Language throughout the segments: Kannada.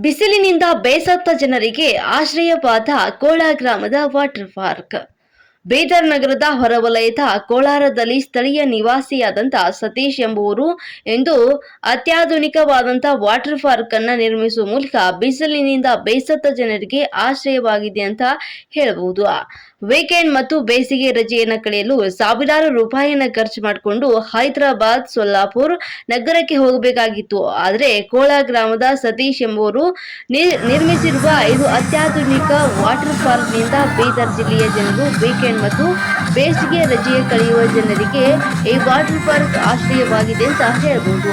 ಬಿಸಿಲಿನಿಂದ ಬೇಸತ್ತ ಜನರಿಗೆ ಆಶ್ರಯವಾದ ಕೋಳ ಗ್ರಾಮದ ವಾಟರ್ ಪಾರ್ಕ್. ಬೀದರ್ ನಗರದ ಹೊರವಲಯದ ಕೋಲಾರದಲ್ಲಿ ಸ್ಥಳೀಯ ನಿವಾಸಿಯಾದಂಥ ಸತೀಶ್ ಎಂಬುವರು ಎಂದು ಅತ್ಯಾಧುನಿಕವಾದಂಥ ವಾಟರ್ ಪಾರ್ಕ್ ಅನ್ನ ನಿರ್ಮಿಸುವ ಮೂಲಕ ಬಿಸಿಲಿನಿಂದ ಬೇಸತ್ತ ಜನರಿಗೆ ಆಶ್ರಯವಾಗಿದೆ ಅಂತ ಹೇಳಬಹುದು ವೀಕೆಂಡ್ ಮತ್ತು ಬೇಸಿಗೆ ರಜೆಯನ್ನು ಕಳೆಯಲು ಸಾವಿರಾರು ರೂಪಾಯಿಯನ್ನು ಖರ್ಚು ಮಾಡಿಕೊಂಡು ಹೈದರಾಬಾದ್, ಸೊಲ್ಲಾಪುರ್ ನಗರಕ್ಕೆ ಹೋಗಬೇಕಾಗಿತ್ತು. ಆದರೆ ಕೋಳ ಗ್ರಾಮದ ಸತೀಶ್ ಎಂಬುವರು ನಿರ್- ನಿರ್ಮಿಸಿರುವ ಇದು ಅತ್ಯಾಧುನಿಕ ವಾಟರ್ ಪಾರ್ಕ್ನಿಂದ ಬೀದರ್ ಜಿಲ್ಲೆಯ ಜನರು ವೀಕೆಂಡ್ ಮತ್ತು ಬೇಸಿಗೆ ರಜೆಯ ಕಳೆಯುವ ಜನರಿಗೆ ಈ ವಾಟರ್ ಪಾರ್ಕ್ ಆಶ್ರಯವಾಗಿದೆ ಅಂತ ಹೇಳಬಹುದು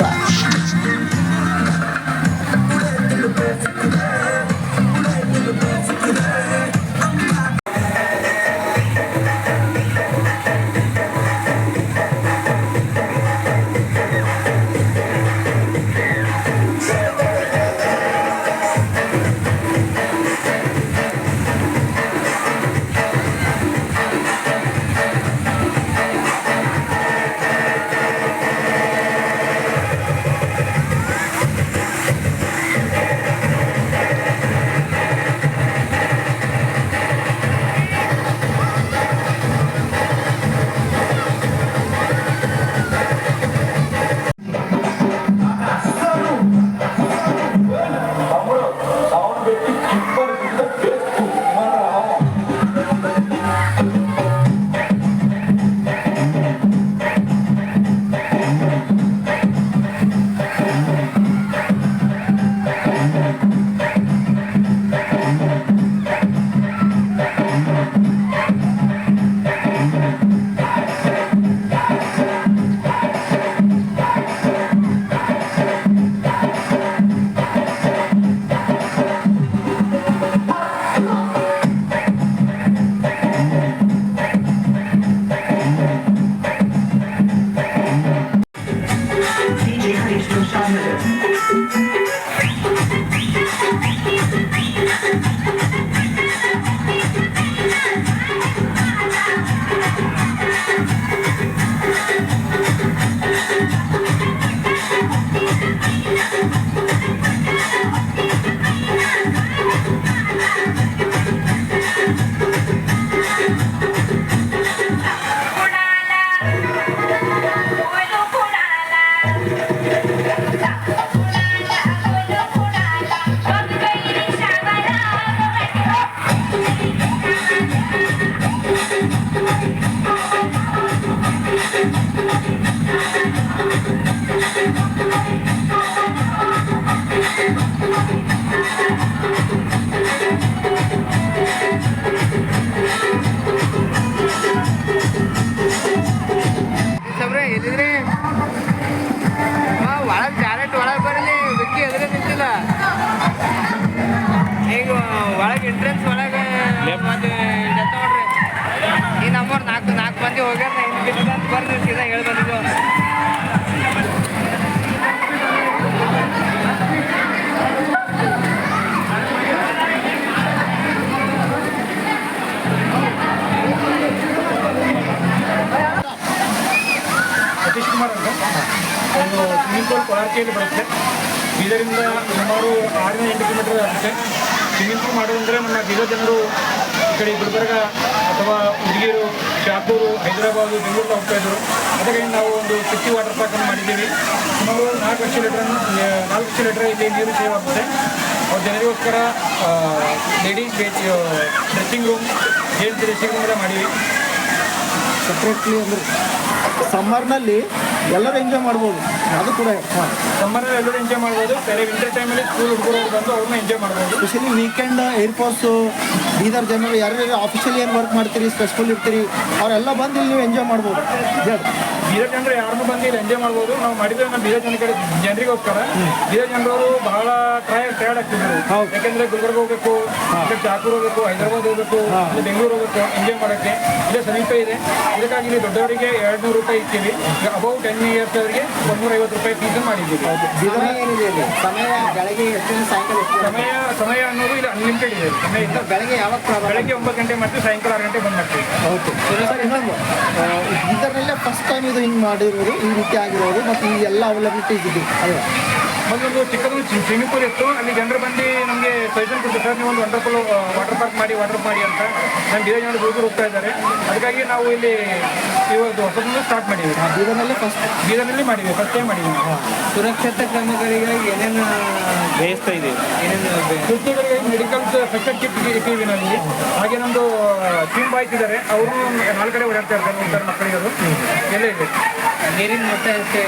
ಎಂಟ್ರೆನ್ಸ್ ಒಳಗೆ ಒಂದು ಡೆತ್ ನೋಡ್ರಿ ಈ ನಂಬರ್ ನಾಲ್ಕು ನಾಲ್ಕು ಮಂದಿ ಹೋಗ್ಯಾರ ಇನ್ನು ಬಿಟ್ಟು ಅಂತ ಬರ್ತೀವಿ ಸೀದಾ ಹೇಳಿ ಬಂದಿದ್ದು ಸತೀಶ್ ಕುಮಾರ್ ಅಂತ. ಒಂದು ಸ್ವಿಮ್ಮಿಂಗ್ ಪೂಲ್ ಕೊಳಾರ್ಕೆಯಲ್ಲಿ ಬರುತ್ತೆ. ಇದರಿಂದ ಸುಮಾರು ಆರರಿಂದ ಎಂಟು ಕಿಲೋಮೀಟರ್ ಆಗುತ್ತೆ. ಸ್ವಿಮ್ಮಿಂಗ್ ಮಾಡೋದಂದರೆ ನಮ್ಮ ಬೀದರ್ ಜನರು ಈ ಕಡೆ ಗುಲ್ಬರ್ಗ ಅಥವಾ ಹುಡುಗಿಯರು ಶಾಪೂರು, ಹೈದರಾಬಾದು, ಬೆಂಗಳೂರು ಹೋಗ್ತಾ ಇದ್ದರು. ಅದಕ್ಕಾಗಿ ನಾವು ಒಂದು ಸಿಟಿ ವಾಟರ್ ಪಾರ್ಕನ್ನು ಮಾಡಿದ್ದೀವಿ. ಸುಮಾರು ನಾಲ್ಕು ಲಕ್ಷ ಲೀಟರ್ ನಾಲ್ಕು ಲಕ್ಷ ಲೀಟರ್ ಇಲ್ಲಿ ನೀರು ಸೇವ್ ಆಗುತ್ತೆ. ಅವ್ರ ಜನರಿಗೋಸ್ಕರ ladies dressing room gents dressing room ಎಲ್ಲ ಮಾಡೀವಿ. ಸಪ್ರೇಟ್ಲಿ ಅಂದರೆ ಸಮ್ಮರ್ನಲ್ಲಿ ಎಲ್ಲರೂ ಎಂಜಾಯ್ ಮಾಡ್ಬೋದು. ಅದು ಕೂಡ ಸಮ್ಮರ್ ಎಲ್ಲರೂ ಎಂಜಾಯ್ ಮಾಡ್ಬೋದು. ಬೇರೆ ವಿಂಟರ್ ಟೈಮಲ್ಲಿ ಸ್ಕೂಲ್ ಹುಡುಗರು ಬಂದು ಅವ್ರನ್ನ ಎಂಜಾಯ್ ಮಾಡ್ಬೋದು. ಸ್ಪೆಷಲಿ ವೀಕೆಂಡ್ ಏರ್ಪೋರ್ಟ್ಸು ಬೀದರ್ ಜನರು ಯಾರ್ಯಾರು ಆಫೀಷಿಯಲಿ ಏನು ವರ್ಕ್ ಮಾಡ್ತೀರಿ ಸ್ಪೆಷಲ್ ಇರ್ತೀರಿ ಅವರೆಲ್ಲ ಬಂದು ಇಲ್ಲಿ ನೀವು ಎಂಜಾಯ್ ಮಾಡ್ಬೋದು. ಹೇಳಿ ಬೀದರ್ ಜನರು ಯಾರನ್ನು ಬಂದು ಇಲ್ಲಿ ಎಂಜಾಯ್ ಮಾಡ್ಬೋದು. ನಾವು ಮಾಡಿದ್ರೆ ನಮ್ಮ ಬೀರ ಜನ ಕಡೆ ಜನರಿಗೋಸ್ಕರ. ಬೀರ ಜನರವರು ಬಹಳ ಟ್ರೈ ಟಯರ್ಡ್ ಆಗ್ತಿದ್ರು ಹೌದು. ಯಾಕೆಂದ್ರೆ ಗುಲ್ಬರ್ಗ ಹೋಗ್ಬೇಕು ಇಲ್ಲ ಚಾಕೂರ್ ಹೋಗ್ಬೇಕು ಹೈದರಾಬಾದ್ ಹೋಗ್ಬೇಕು ಇಲ್ಲ ಬೆಂಗಳೂರು ಹೋಗ್ಬೇಕು ಎಂಜಾಯ್ ಮಾಡೋಕ್ಕೆ. ಇಲ್ಲೇ ಸಮೀಪ ಇದೆ. ಇದಕ್ಕಾಗಿ ಇಲ್ಲಿ ದೊಡ್ಡವರಿಗೆ ಎರಡು ನೂರು ರೂಪಾಯಿ ಇರ್ತೀವಿ ಅಬೌಟ್ ಟೆನ್ ಇಯರ್ಸ್ ಅವರಿಗೆ ಒಂದೂರ ಐವತ್ತು ರೂಪಾಯಿ ಫೀಸ್ ಮಾಡಿದ್ವಿ ಸಮಯ ಬೆಳಗ್ಗೆ ಸಮಯ ಸಮಯ ಅನ್ನೋದು ಇಲ್ಲಿ ಅನ್ಲಿಮಿಟೆಡ್ ಇದೆ. ಸಮಯ ಇಲ್ಲ. ಬೆಳಗ್ಗೆ ಯಾವಾಗ ಬೆಳಗ್ಗೆ ಒಂಬತ್ತು ಗಂಟೆ ಮತ್ತೆ ಸಾಯಂಕಾಲ ಆರು ಗಂಟೆ ಬಂದ್ಬಿಡ್ತೀವಿ ಹೌದು. ಓಕೆ ಸರ್ ಇನ್ನೊಂದು ಆ, ಬೀದರ್ನಲ್ಲೇ ಫಸ್ಟ್ ಟೈಮ್ ಇದು ಹಿಂಗೆ ಮಾಡಿರೋದು ಈ ರೀತಿ ಆಗಿರೋದು ಮತ್ತು ಈ ಎಲ್ಲ ಅವೈಲಬಿಲಿಟಿ ಇದ್ದಿದ್ದು ಅಲ್ವಾ? ಒಂದೊಂದು ಚಿಕ್ಕದೊಂದು ಸ್ವಿಮ್ಮಿಂಗ್ ಪೂಲ್ ಇತ್ತು. ಅಲ್ಲಿ ಜನರು ಬಂದು ನಮಗೆ ಸಜೆಷನ್ ಕೊಟ್ಟರು ಸರ್ ನೀವು ಒಂದು ವಂಡರ್ಫುಲ್ ವಾಟರ್ ಪಾರ್ಕ್ ಮಾಡಿ ವಾಟರ್ ಮಾಡಿ ಅಂತ. ನಮ್ಮ ಬೀದರ್ ಜನರು ದೂರ ಹೋಗ್ತಾ ಇದ್ದಾರೆ. ಅದಕ್ಕಾಗಿ ನಾವು ಇಲ್ಲಿ ಇವತ್ತು ಹೊಸದನ್ನು ಸ್ಟಾರ್ಟ್ ಮಾಡಿದ್ದೀವಿ. ಬೀದರ್ನಲ್ಲೇ ಫಸ್ಟ್ ಬೀದರ್ನಲ್ಲಿ ಮಾಡಿದ್ದೀವಿ ಫಸ್ಟ್ ಟೈಮ್ ಮಾಡಿದ್ದೀವಿ. ಸುರಕ್ಷತಾ ಕ್ರಮಗಳಿಗಾಗಿ ಏನೇನು ಬೇಯಿಸ್ತಾ ಇದೆ. ಸುತ್ತಿಗಳಿಗೆ ಮೆಡಿಕಲ್ ಸ್ಪೆಷಲ್ ಕಿಟ್ ಇಟ್ಟಿದ್ದೀವಿ ನಾವಿಲ್ಲಿ. ಹಾಗೆ ನಮ್ಮದು ಟೀಮ್ ಬಾಯ್ಸ್ ಇದ್ದಾರೆ. ಅವರು ನಾಲ್ಕಡೆ ಕಡೆ ಓಡಾಡ್ತಾ ಇರ್ತಾರೆ ಇದ್ದಾರೆ ಮಕ್ಕಳಿಗೆ ಅದು ಎಲ್ಲ ಇದೆ. ನೀರಿನ ಮಟ್ಟ ಎಷ್ಟು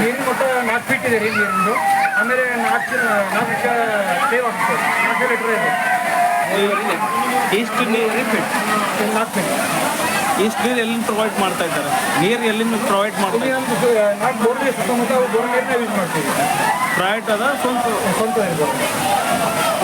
ನೀರಿನ ಮಟ್ಟ ನಾಲ್ಕು ಫೀಟ್ ಇದೆ ರೀ ನೀರಿಂದು. ಆಮೇಲೆ ನಾಲ್ಕು ನಾಲ್ಕು ಸೇವ್ ಆಗುತ್ತೆ ನಾಲ್ಕು ಲೀಟ್ರ್ ಇದೆ. ಇಷ್ಟು ನೀರು ಫೀಟ್ ನಾಲ್ಕು ಫೀಟ್ ಇಷ್ಟು ನೀರು ಎಲ್ಲಿಂದ ಪ್ರೊವೈಡ್ ಮಾಡ್ತಾ ಇದ್ದಾರೆ? ನೀರು ಎಲ್ಲಿಂದ ಪ್ರೊವೈಡ್ ಮಾಡ್ತಾರೆ ಪ್ರೊವೈಡ್ ಪ್ರೈವೇಟ್ ಅದ ಸ್ವಂತ ಸ್ವಂತ